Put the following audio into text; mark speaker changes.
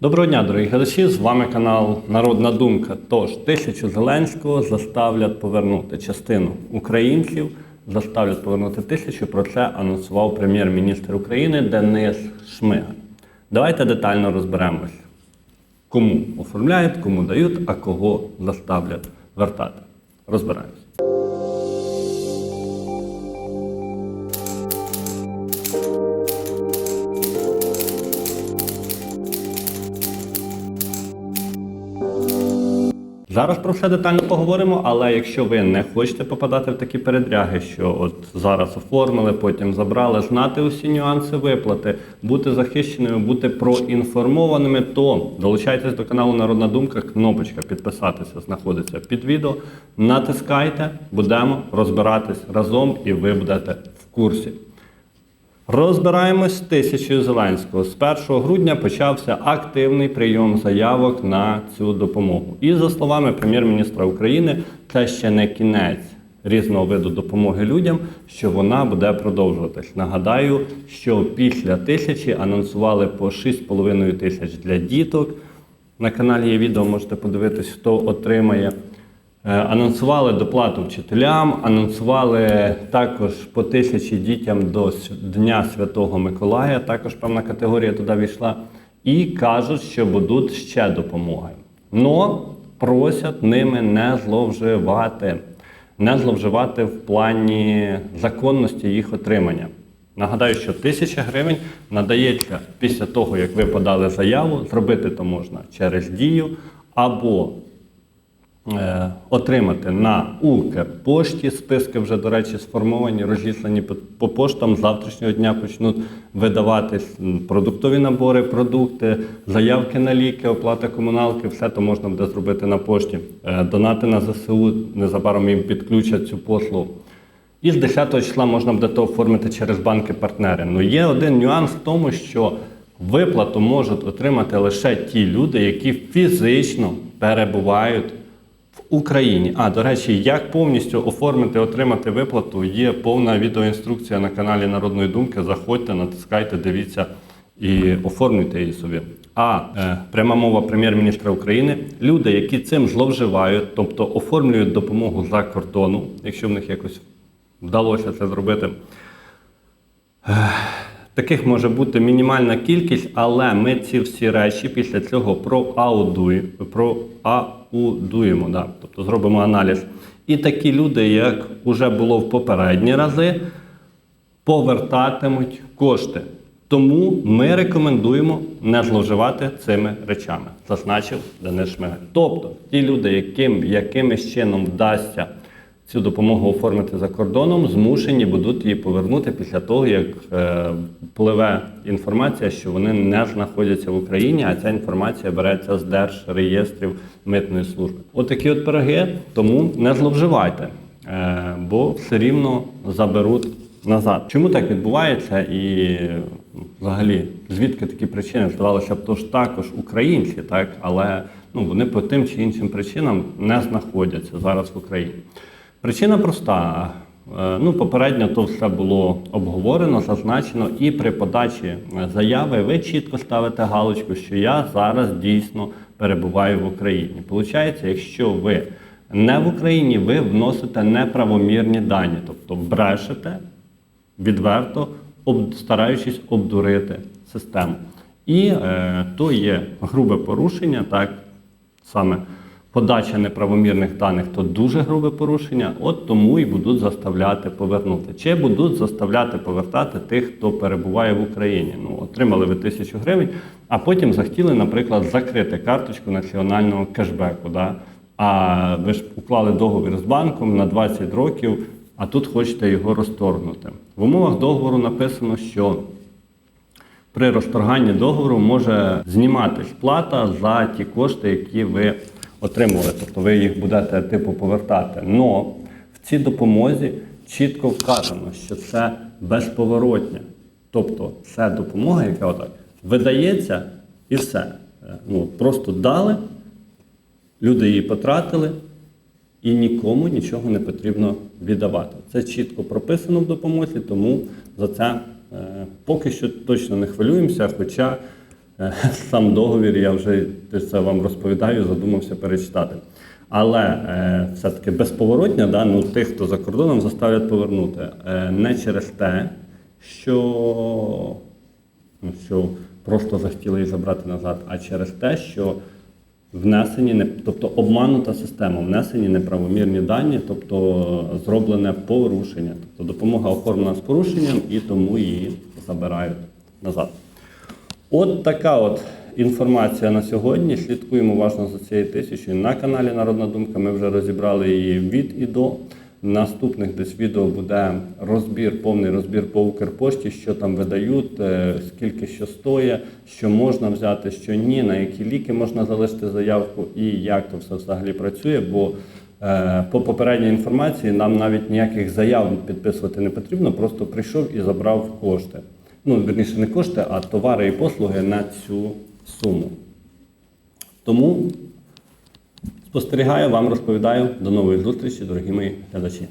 Speaker 1: Доброго дня, дорогі глядачі! З вами канал Народна Думка. Тож тисячу Зеленського заставлять повернути частину українців, заставлять повернути тисячу. Про це анонсував прем'єр-міністр України Денис Шмигаль. Давайте детально розберемось, кому оформляють, кому дають, а кого заставлять вертати. Розбираємось. Зараз про все детально поговоримо, але якщо ви не хочете попадати в такі передряги, що от зараз оформили, потім забрали, знати усі нюанси виплати, бути захищеними, бути проінформованими, то долучайтесь до каналу Народна Думка. Кнопочка підписатися знаходиться під відео. Натискайте, будемо розбиратись разом, і ви будете в курсі. Розбираємось з тисячою Зеленського. З 1 грудня почався активний прийом заявок на цю допомогу. І за словами прем'єр-міністра України, це ще не кінець різного виду допомоги людям, що вона буде продовжуватись. Нагадаю, що після тисячі анонсували по 6,5 тисяч для діток. На каналі є відео, можете подивитись, хто отримає. Е, Анонсували доплату вчителям, анонсували також по тисячі дітям до Дня Святого Миколая. Також певна категорія туди війшла. І кажуть, що будуть ще допомоги. Но просять ними не зловживати, не зловживати в плані законності їх отримання. Нагадаю, що тисяча гривень надається після того, як ви подали заяву. Зробити то можна через дію або отримати на Укрпошті. Списки вже, до речі, сформовані, розіслані по, по поштам. З завтрашнього дня почнуть видаватись продуктові набори, продукти, заявки на ліки, оплата комуналки. Все то можна буде зробити на пошті. Е, донати на ЗСУ незабаром їм підключать цю послугу. І з 10 числа можна буде то оформити через банки-партнери. Ну є один нюанс в тому, що виплату можуть отримати лише ті люди, які фізично перебувають Україні. А до речі, як повністю оформити, отримати виплату, є повна відеоінструкція на каналі Народної Думки. Заходьте, натискайте, дивіться і оформлюйте її собі. А е, пряма мова прем'єр-міністра України: люди, які цим зловживають, тобто оформлюють допомогу за кордону, якщо в них якось вдалося це зробити. Таких може бути мінімальна кількість, але ми ці всі речі після цього проаудуємо, да, тобто зробимо аналіз. І такі люди, як вже було в попередні рази, повертатимуть кошти. Тому ми рекомендуємо не зловживати цими речами, зазначив Денис Шмигаль. Тобто, ті люди, яким якимось чином вдасться цю допомогу оформити за кордоном, змушені будуть її повернути після того, як е, пливе інформація, що вони не знаходяться в Україні, а ця інформація береться з держреєстрів митної служби. Отакі от пироги, тому не зловживайте, е, бо все рівно заберуть назад. Чому так відбувається і взагалі звідки такі причини? Здавалося б, то ж також українці, так але ну вони по тим чи іншим причинам не знаходяться зараз в Україні. Причина проста. Е, Ну, попередньо то все було обговорено, зазначено, і при подачі е, заяви ви чітко ставите галочку, що я зараз дійсно перебуваю в Україні. Получається, якщо ви не в Україні, ви вносите неправомірні дані, тобто брешете відверто, стараючись обдурити систему. І е, то є грубе порушення, так саме подача неправомірних даних то дуже грубе порушення, от тому і будуть заставляти повернути. Чи будуть заставляти повертати тих, хто перебуває в Україні. Ну, отримали ви тисячу гривень, а потім захотіли, наприклад, закрити карточку національного кешбеку. Да? А ви ж уклали договір з банком на 20 років, а тут хочете його розторгнути. В умовах договору написано, що при розторганні договору може зніматись плата за ті кошти, які ви отримували. Тобто ви їх будете типу повертати. Но в цій допомозі чітко вказано, що це безповоротня. Тобто це допомога, яка отак видається і все. Е, Ну, просто дали, люди її потратили, і нікому нічого не потрібно віддавати. Це чітко прописано в допомозі, тому за це е, поки що точно не хвилюємося. Хоча сам договір, я вже це вам розповідаю, задумався перечитати. Але е, все-таки безповоротня, да, ну, тих, хто за кордоном, заставлять повернути. Е, не через те, що, ну, що просто захотіли їх забрати назад, а через те, що внесені, не, тобто обманута система, внесені неправомірні дані, тобто зроблене порушення. Тобто допомога оформлена з порушенням і тому її забирають назад. От така от інформація на сьогодні. Слідкуємо уважно за цією тисячою. На каналі Народна Думка ми вже розібрали її від і до. Наступних десь відео буде розбір, повний розбір по Укрпошті, що там видають, е, скільки що стоїть, що можна взяти, що ні, на які ліки можна залишити заявку і як то все взагалі працює. Бо е, по попередній інформації нам навіть ніяких заяв підписувати не потрібно, просто прийшов і забрав кошти. Ну, верніше, не кошти, а товари і послуги на цю суму. Тому спостерігаю, вам розповідаю. До нової зустрічі, дорогі мої глядачі.